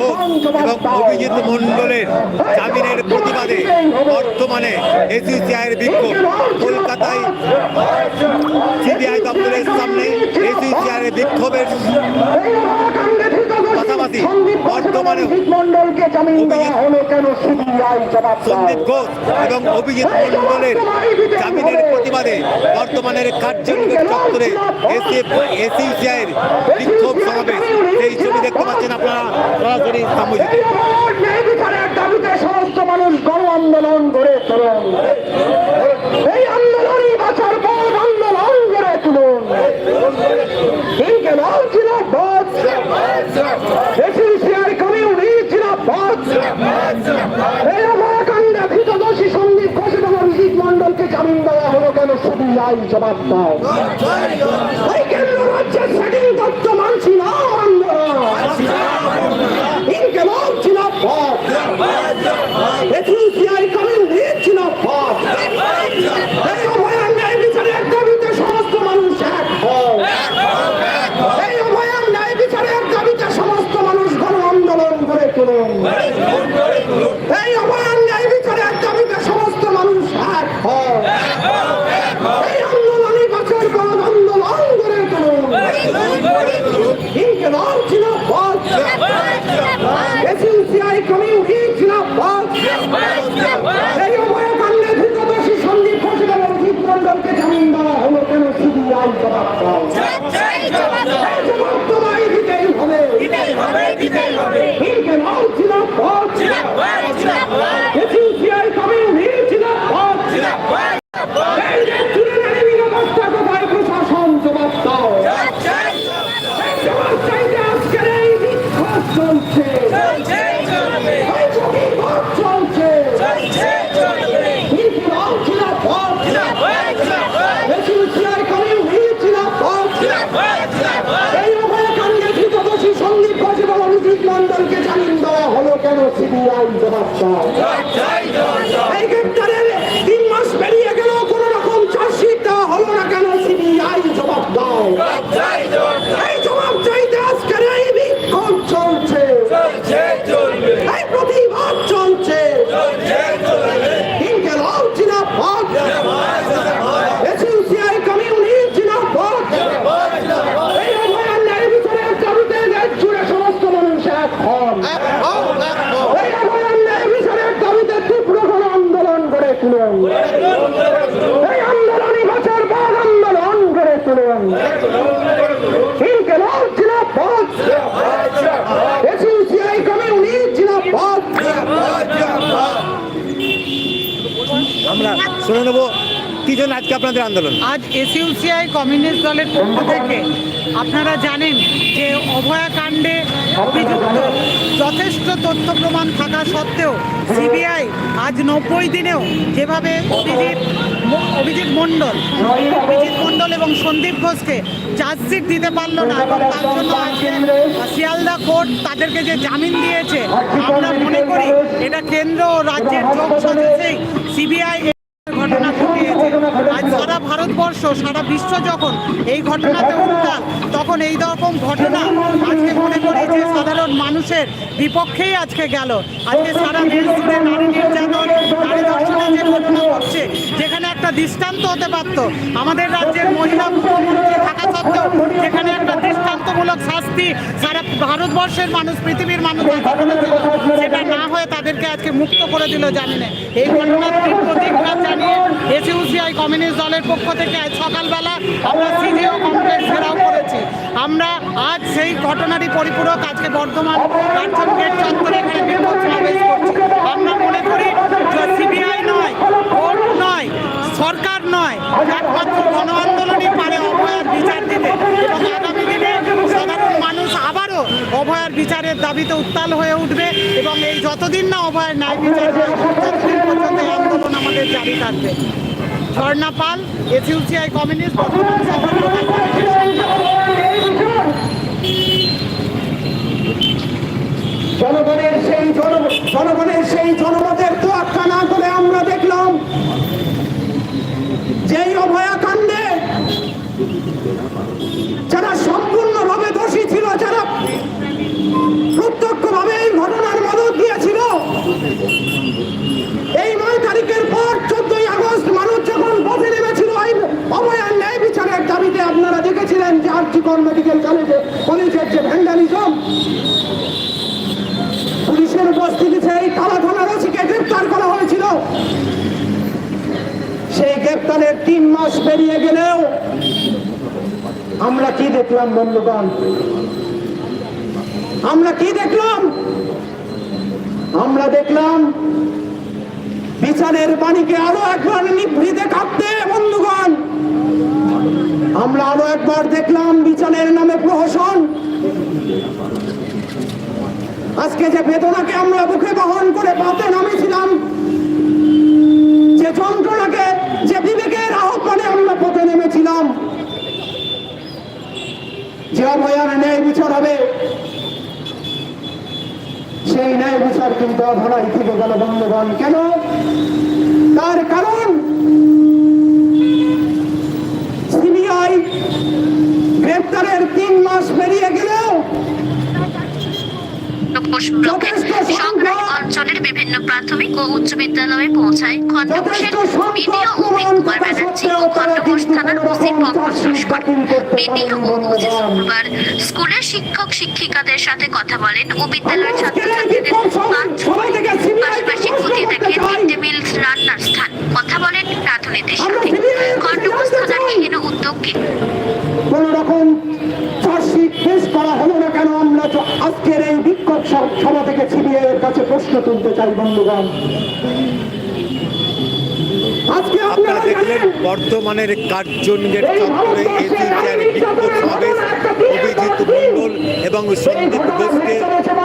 ঘোষ এবং অভিজিৎ মণ্ডলের জামিনের প্রতিবাদে বর্তমানে এসিসিআইয়ের বিক্ষোভ কলকাতায় সিবিআই দপ্তরের সামনে এসিসিআইয়ের বিক্ষোভের পাশাপাশি বর্তমানে। সন্দীপ ঘোষ এবং অভিজিৎ মণ্ডলের জামিনের প্রতিবাদে বর্তমানের কার্যালয় চত্বরে এসিসিআইয়ের বিক্ষোভ সমাবেশ সেই ছবি দেখতে পাচ্ছেন আপনারা সরাসরি সামুদ্রিক ন্যায় বিচারের দাবিতে সমস্ত মানুষ গণ আন্দোলন গড়ে তুলুন। এই আন্দোলনই বাঁচার পথ আন্দোলন গড়ে তুলুন। জিন্দাবাদ। এসিসিআই কমিউনি জিন্দাবাদ। এই অভয়াকাণ্ডে ভীতদোষী সন্দীপ ঘোষ এবং অভিজিৎ মণ্ডলকে জামিন দেওয়া হলো কেন? সিবিআই জবাব দাও এই কেন্দ্র রাজ্যের সেটিং তত্ত্ব মানছি না আন্দোলন ইনকেলাব জিন্দাবাদ এসিসিআই কমিউনি জিন্দাবাদ এই অভয়ার ন্যায় বিচারের দাবিতে সমস্ত মানুষ এক হও এই অভয়ার ন্যায় বিচারের দাবিতে সমস্ত মানুষ গণ আন্দোলন করে তুলুন এই অভয়ার ন্যায় বিচারের দাবিতে সমস্ত মানুষ এক হও। এই আন্দোলনই বছর গণ আন্দোলন করে তুলুন। ইনকেলাব জিন্দাবাদ। এসিসিআই কমিউনি জিন্দাবাদ। এই অভয়াকাণ্ডে ধৃতদোষী সন্দীপ ঘোষ এবং মণ্ডলকে জামিন দেওয়া হলো কেন? সিবিআই জবাব এই জবাব তোমায় দিতেই হবে ইনকেলাব জিন্দাবাদ এসিসিআই কমিউনি জিন্দাবাদ এই যে তৃণমূলের নিরবস্থা কোথায় প্রশাসন জবাব দাও এই জবাব চাইতে আজকের এই বিক্ষোভ চলছে এই প্রতিবাদ চলছে ইনকেলাব জিন্দাবাদ এসিসিআই কমিউনি জিন্দাবাদ এই অভয়াকাণ্ডে ধৃতদোষী সন্দীপ ঘোষ এবং অভিজিৎ মণ্ডলকে জামিন দেওয়া হলো কেন সিবিআই জবাব দাও এই গ্রেপ্তারের তিন মাস পেরিয়ে গেল কোন রকম চার্জশিট দেওয়া হলো না কেন সিবিআই জবাব দাও এই জবাব চাইতে আজকের এই বিক্ষোভ চলছে এই প্রতিবাদ চলছে ইনকেলাব জিন্দাবাদ এসিসিআই কমিউনি জিন্দাবাদ এই অভয়ার ন্যায় বিচারের দাবিতে দেশ জুড়ে সমস্ত মানুষ এক হন এই অভয়ার ন্যায় বিচারের দাবিতে তীব্র গণ আন্দোলন গড়ে তুলুন এই আন্দোলনই বছর বাদ আন্দোলন গড়ে তুলুন ইনকেলাব জিন্দাবাদ এসিসিআই কমিউনি জিন্দাবাদ আমরা শুনে নেব। কি জন্য আজকে আপনাদের আন্দোলন? আজ এসইউসিআই কমিউনিস্ট দলের পক্ষ থেকে আপনারা জানেন যে অভয়াকাণ্ডে অভিযুক্ত যথেষ্ট তথ্য প্রমাণ থাকা সত্ত্বেও সিবিআই আজ নব্বই দিনেও যেভাবে অভিজিৎ অভিজিৎ মণ্ডল অভিজিৎ মণ্ডল এবং সন্দীপ ঘোষকে চার্জশিট দিতে পারল না এবং তার জন্য আজকে শিয়ালদা কোর্ট তাদেরকে যে জামিন দিয়েছে, আমরা মনে করি এটা কেন্দ্র ও রাজ্যের যোগ সাজেছেই সিবিআই ঘটনা ঘটিয়েছে আজ সারা ভারতবর্ষ সারা বিশ্ব যখন এই ঘটনাতে উত্তাল, তখন এই রকম ঘটনা আজকে মনে করি যে সাধারণ মানুষের বিপক্ষেই আজকে গেল। আজকে সারা দেশ নারী নির্যাতন, নারী যে ঘটনা ঘটছে, যেখানে একটা দৃষ্টান্ত হতে পারত আমাদের রাজ্যের মহিলা মুখ্যমন্ত্রী থাকা সত্ত্বেও যেখানে একটা দৃষ্টান্তমূলক শাস্তি সারা ভারতবর্ষের মানুষ, পৃথিবীর মানুষ সেটা না হয়ে তাদেরকে আজকে মুক্ত করে দিল জামিনে। এই ঘটনার ধিক্কার জানিয়ে এসইউসিআই কমিউনিস্ট দলের পক্ষ থেকে আজ সকালবেলা আমরা সিজিও কমপ্লেক্স ঘেরাও করেছি। আমরা আজ সেই ঘটনারই পরিপূরক, আজকে বর্ধমান গেট চত্বরে এখানে বিক্ষোভ সমাবেশ করছি আমরা মনে করি সিবিআই নয় কোর্ট নয় সরকার নয় একমাত্র গণ আন্দোলনই পারে অভয়ার বিচার দিতে এবং আগামী দিনে সাধারণ মানুষ আবারও অভয়ার বিচারের দাবিতে উত্তাল হয়ে উঠবে এবং এই যতদিন না অভয়ার ন্যায় বিচার হয়, ততদিন পর্যন্ত এই আন্দোলন আমাদের জারি থাকবে। ঝর্ণা পাল এসইউসিআই কমিউনিস্ট জনগণের সেই জন জনগণের সেই জনমতের তোয়াক্কা না করে আমরা দেখলাম যেই অভয়াকাণ্ডে পুলিশের উপস্থিতি সেই তালা থানার ওসিকে গ্রেপ্তার করা হয়েছিল। সেই গ্রেপ্তারের তিন মাস পেরিয়ে গেলেও আমরা কি দেখলাম, বন্ধুগণ? আমরা কি দেখলাম? আমরা দেখলাম বিচারের বাণীকে আরও একবার নিভৃতে কাঁপতে, বন্ধুগণ। আমরা আরও একবার দেখলাম বিচারের নামে প্রহসন আজকে যে বেদনাকে আমরা বুকে বহন করে পাতে নামেছিলাম যে যন্ত্রণাকে, যে বিবেকের আহ্বানে আমরা পথে নেমেছিলাম, যে অভয়ার ন্যায় বিচার হবে, সেই ন্যায় বিচার কিন্তু অধরাই থেকে গেল বন্ধুগণ। কেন? তার কারণ সিবিআই গ্রেপ্তারের তিন মাস পেরিয়ে গেলেও ব্লকের সংগ্রাম অঞ্চলের বিভিন্ন প্রাথমিক ও উচ্চ বিদ্যালয়ে পৌঁছায় খণ্ডঘোষের বিডিও অমিত কুমার ব্যানার্জি ও খণ্ডঘোষ থানার ওসি পঙ্কজ লস্কর বিডিও ও ওসি শুক্রবার স্কুলের শিক্ষক শিক্ষিকাদের সাথে কথা বলেন ও বিদ্যালয়ের ছাত্রছাত্রীদের পাশাপাশি খতিয়ে দেখেন মিড মিল রান্নার স্থান। কথা বলেন রাঁধুনিদের সাথে। খণ্ডঘোষ থানার এহেন উদ্যোগকে কোন রকম চার্জশিট পেশ করা হলো না কেন আমরা তো আজকের এই বিক্ষোভ সভ- থেকে সিবিআই এর কাছে প্রশ্ন তুলতে চাই বন্ধুগণ। আজকে আপনারা দেখলেন বর্তমানের কার্জন গেট চত্বরে এসিসিআর বিক্ষোভ সমাবেশ অভিজিৎ মণ্ডল এবং সন্দীপ ঘোষকে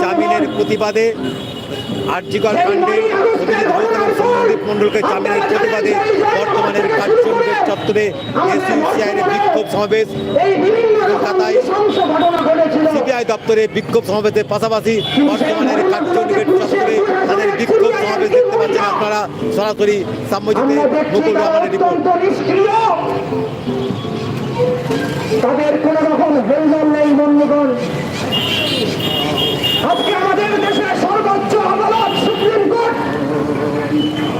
জামিনের প্রতিবাদে আর্যিকর কাণ্ডে অভিজিৎ ঘোষ এবং সন্দীপ মণ্ডলকে জামিনের প্রতিবাদে বর্তমানের চত্বরে এসিসিআর বিক্ষোভ সমাবেশ। কলকাতায় সিবিআই দপ্তরে বিক্ষোভ সমাবেশের পাশাপাশি বর্তমানের কার্জন গেট চত্বরে তাদের বিক্ষোভ সমাবেশ দেখতে পাচ্ছেন আপনারা। সরাসরি সাম্যজিতে মুকুল রহমানের রিপোর্ট। তাদের কোন রকম হেলদল নেই বন্ধুগণ। আজকে আমাদের দেশের সর্বোচ্চ আদালত সুপ্রিম কোর্ট।